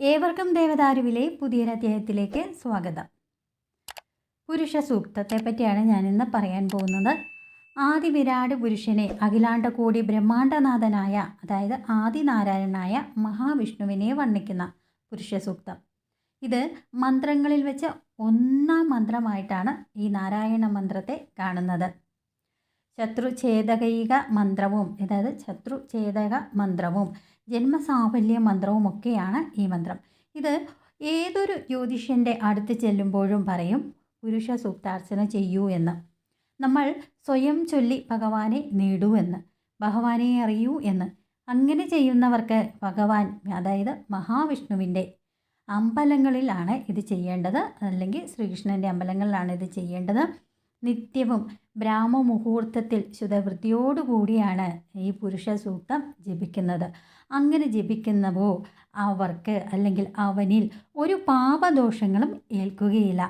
ഏവർക്കും ദേവദാരുവിലെ പുതിയൊരധ്യായത്തിലേക്ക് സ്വാഗതം. പുരുഷ സൂക്തത്തെ പറ്റിയാണ് ഞാനിന്ന് പറയാൻ പോകുന്നത്. ആദിവിരാട് പുരുഷനെ അഖിലാണ്ട കോടി ബ്രഹ്മാണ്ടനാഥനായ അതായത് ആദിനാരായണനായ മഹാവിഷ്ണുവിനെ വർണിക്കുന്ന പുരുഷ സൂക്തം ഇത് മന്ത്രങ്ങളിൽ വെച്ച് ഒന്നാം മന്ത്രമായിട്ടാണ് ഈ നാരായണ മന്ത്രത്തെ കാണുന്നത്. ശത്രുഛേദകൈക മന്ത്രവും അതായത് ശത്രുഛേദക മന്ത്രവും ജന്മസാഫല്യ മന്ത്രവും ഒക്കെയാണ് ഈ മന്ത്രം. ഇത് ഏതൊരു ജ്യോതിഷ്യന്റെ അടുത്ത് ചെല്ലുമ്പോഴും പറയും പുരുഷ സൂക്താർച്ചന ചെയ്യൂ എന്ന്. നമ്മൾ സ്വയം ചൊല്ലി ഭഗവാനെ നേടൂ എന്ന് ഭഗവാനെ അറിയൂ എന്ന്. അങ്ങനെ ചെയ്യുന്നവർക്ക് ഭഗവാൻ അതായത് മഹാവിഷ്ണുവിന്റെ അമ്പലങ്ങളിലാണ് ഇത് ചെയ്യേണ്ടത് അല്ലെങ്കിൽ ശ്രീകൃഷ്ണന്റെ അമ്പലങ്ങളിലാണ് ഇത് ചെയ്യേണ്ടത്. നിത്യവും ബ്രാഹ്മമുഹൂർത്തത്തിൽ ശുദ്ധവൃത്തിയോടുകൂടിയാണ് ഈ പുരുഷ സൂക്തം ജപിക്കുന്നത്. അങ്ങനെ ജപിക്കുന്നവോ അവർക്ക് അല്ലെങ്കിൽ അവനിൽ ഒരു പാപദോഷങ്ങളും ഏൽക്കുകയില്ല.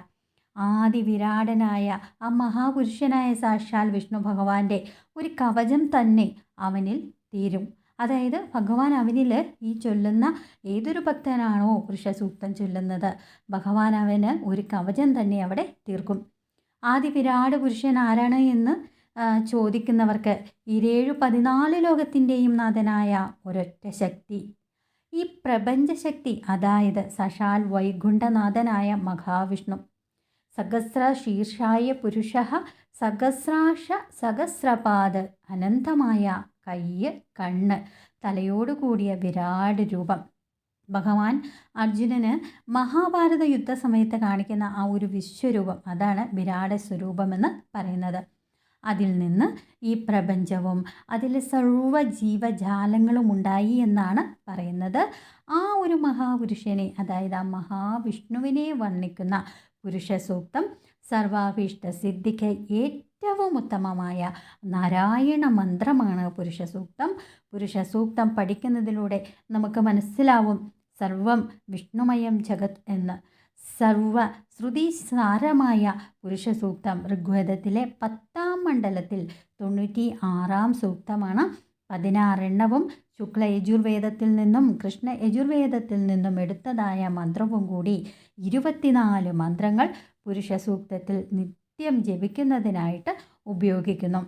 ആദിവിരാടനായ ആ മഹാപുരുഷനായ സാക്ഷാൽ വിഷ്ണു ഭഗവാന്റെ ഒരു കവചം തന്നെ അവനിൽ തീരും. അതായത് ഭഗവാൻ അവനിൽ ഈ ചൊല്ലുന്ന ഏതൊരു ഭക്തനാണോ പുരുഷ സൂക്തം ചൊല്ലുന്നത്? ഭഗവാൻ അവന് ഒരു കവചം തന്നെ അവിടെ തീർക്കും. ആദി വിരാട് പുരുഷൻ ആരാണ് എന്ന് ചോദിക്കുന്നവർക്ക് ഇരേഴു പതിനാല് ലോകത്തിന്റെയും നാഥനായ ഒരൊറ്റ ശക്തി. ഈ പ്രപഞ്ചശക്തി അതായത് സഷാൽ വൈകുണ്ഠനാഥനായ മഹാവിഷ്ണു. സഹസ്ര ശീർഷായ പുരുഷ സഹസ്രാഷ സഹസ്രപാദ് അനന്തമായ കയ്യ് കണ്ണ് തലയോടുകൂടിയ വിരാട് രൂപം. ഭഗവാൻ അർജുനന് മഹാഭാരത യുദ്ധ സമയത്ത് കാണിക്കുന്ന ആ ഒരു വിശ്വരൂപം അതാണ് വിരാട സ്വരൂപമെന്ന് പറയുന്നത്. അതിൽ നിന്ന് ഈ പ്രപഞ്ചവും അതിലെ സർവ ജീവജാലങ്ങളും ഉണ്ടായി എന്നാണ് പറയുന്നത്. ആ ഒരു മഹാപുരുഷനെ അതായത് ആ മഹാവിഷ്ണുവിനെ വർണിക്കുന്ന പുരുഷ സൂക്തം സർവാഭീഷ്ട സിദ്ധിക്ക് ഏറ്റവും ഉത്തമമായ നാരായണ മന്ത്രമാണ് പുരുഷ സൂക്തം പുരുഷ സൂക്തം പഠിക്കുന്നതിലൂടെ നമുക്ക് മനസ്സിലാവും സർവം വിഷ്ണുമയം ജഗത് എന്ന്. സർവ ശ്രുതിസാരമായ പുരുഷ സൂക്തം ഋഗ്വേദത്തിലെ പത്താം മണ്ഡലത്തിൽ തൊണ്ണൂറ്റി ആറാം സൂക്തമാണ്. പതിനാറെണ്ണവും ശുക്ല യജുർവേദത്തിൽ നിന്നും കൃഷ്ണ യജുർവേദത്തിൽ നിന്നും എടുത്തതായ മന്ത്രവും കൂടി ഇരുപത്തിനാല് മന്ത്രങ്ങൾ പുരുഷ സൂക്തത്തിൽ നിത്യം ജപിക്കുന്നതിനായിട്ട് ഉപയോഗിക്കുന്നു.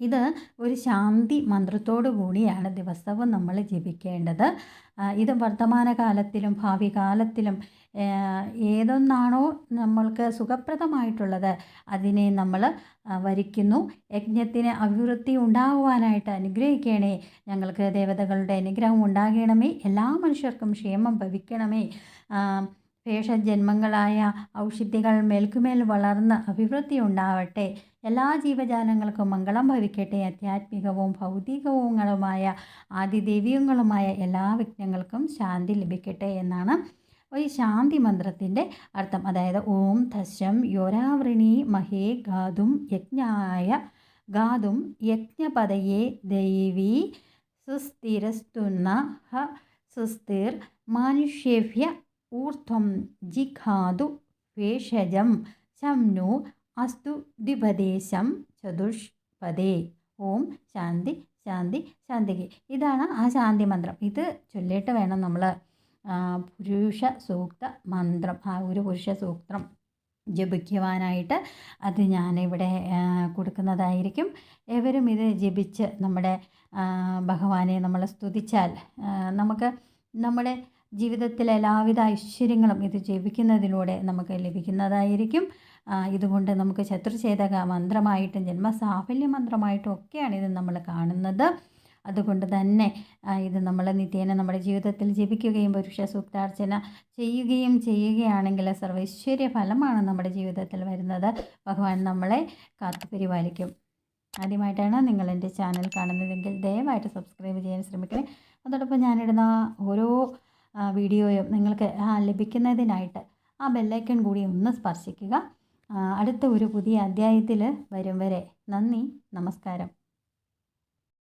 ഇത് ഒരു ശാന്തി മന്ത്രത്തോടു കൂടിയാണ് ദിവസവും നമ്മൾ ജപിക്കേണ്ടത്. ഇത് വർത്തമാനകാലത്തിലും ഭാവി കാലത്തിലും ഏതൊന്നാണോ നമ്മൾക്ക് സുഖപ്രദമായിട്ടുള്ളത് അതിനെ നമ്മൾ വരിക്കുന്നു. യജ്ഞത്തിന് അഭിവൃദ്ധി ഉണ്ടാകുവാനായിട്ട് അനുഗ്രഹിക്കണേ ഞങ്ങൾക്ക് ദേവതകളുടെ അനുഗ്രഹം ഉണ്ടാകണമേ. എല്ലാ മനുഷ്യർക്കും ക്ഷേമം ഭവിക്കണമേ. ഭേഷജന്മങ്ങളായ ഔഷധികൾ മേൽക്കുമേൽ വളർന്ന് അഭിവൃദ്ധി ഉണ്ടാവട്ടെ. എല്ലാ ജീവജാലങ്ങൾക്കും മംഗളം ഭവിക്കട്ടെ. ആധ്യാത്മികവും ഭൗതികവുങ്ങളുമായ ആദിദേവീയങ്ങളുമായ എല്ലാ വിഘ്നങ്ങൾക്കും ശാന്തി ലഭിക്കട്ടെ എന്നാണ് ഈ ശാന്തി മന്ത്രത്തിന്റെ അർത്ഥം. അതായത് ഓം തശം യോരാവൃണി മഹേ ഗാതും യജ്ഞായ ഗാതും യജ്ഞപദയേ ദൈവി സുസ്ഥിരസ്തുന്ന ഹ സുസ്ഥിർ മാനുഷ്യേഭ്യ ഊർധ്വം ജിഖാതു ഭേഷജം ശംനു അസ്തു ദ്വിപദേശം ചതുഷ്പദേ. ഓം ശാന്തി ശാന്തി ശാന്തിക്ക് ഇതാണ് ആ ശാന്തി മന്ത്രം. ഇത് ചൊല്ലിയിട്ട് വേണം നമ്മൾ പുരുഷ സൂക്ത മന്ത്രം. ആ ഒരു പുരുഷ സൂക്തം ജപിക്കുവാനായിട്ട് അത് ഞാനിവിടെ കൊടുക്കുന്നതായിരിക്കും. എവരും ഇത് ജപിച്ച് നമ്മുടെ ഭഗവാനെ നമ്മൾ സ്തുതിച്ചാൽ നമുക്ക് നമ്മുടെ ജീവിതത്തിലെ എല്ലാവിധ ഐശ്വര്യങ്ങളും ഇത് ജപിക്കുന്നതിലൂടെ നമുക്ക് ലഭിക്കുന്നതായിരിക്കും. ഇതുകൊണ്ട് നമുക്ക് ശത്രുചേതക മന്ത്രമായിട്ടും ജന്മസാഫല്യ മന്ത്രമായിട്ടും ഒക്കെയാണ് ഇത് നമ്മൾ കാണുന്നത്. അതുകൊണ്ട് തന്നെ ഇത് നമ്മൾ നിത്യേന നമ്മുടെ ജീവിതത്തിൽ ജപിക്കുകയും പുരുഷ സൂക്താർച്ചന ചെയ്യുകയും ചെയ്യുകയാണെങ്കിൽ സർവൈശ്വര്യ ഫലമാണ് നമ്മുടെ ജീവിതത്തിൽ വരുന്നത്. ഭഗവാൻ നമ്മളെ കാത്തു പരിപാലിക്കും. ആദ്യമായിട്ടാണ് നിങ്ങൾ എന്റെ ചാനൽ കാണുന്നതെങ്കിൽ ദയവായിട്ട് സബ്സ്ക്രൈബ് ചെയ്യാൻ ശ്രമിക്കണേ. അതോടൊപ്പം ഞാനിടുന്ന ഓരോ വീഡിയോയും നിങ്ങൾക്ക് ലഭിക്കുന്നതിനായിട്ട് ആ ബെല്ലൈക്കൺ കൂടി ഒന്ന് സ്പർശിക്കുക. അടുത്ത ഒരു പുതിയ അധ്യായത്തിൽ വരും വരെ. നന്ദി നമസ്കാരം.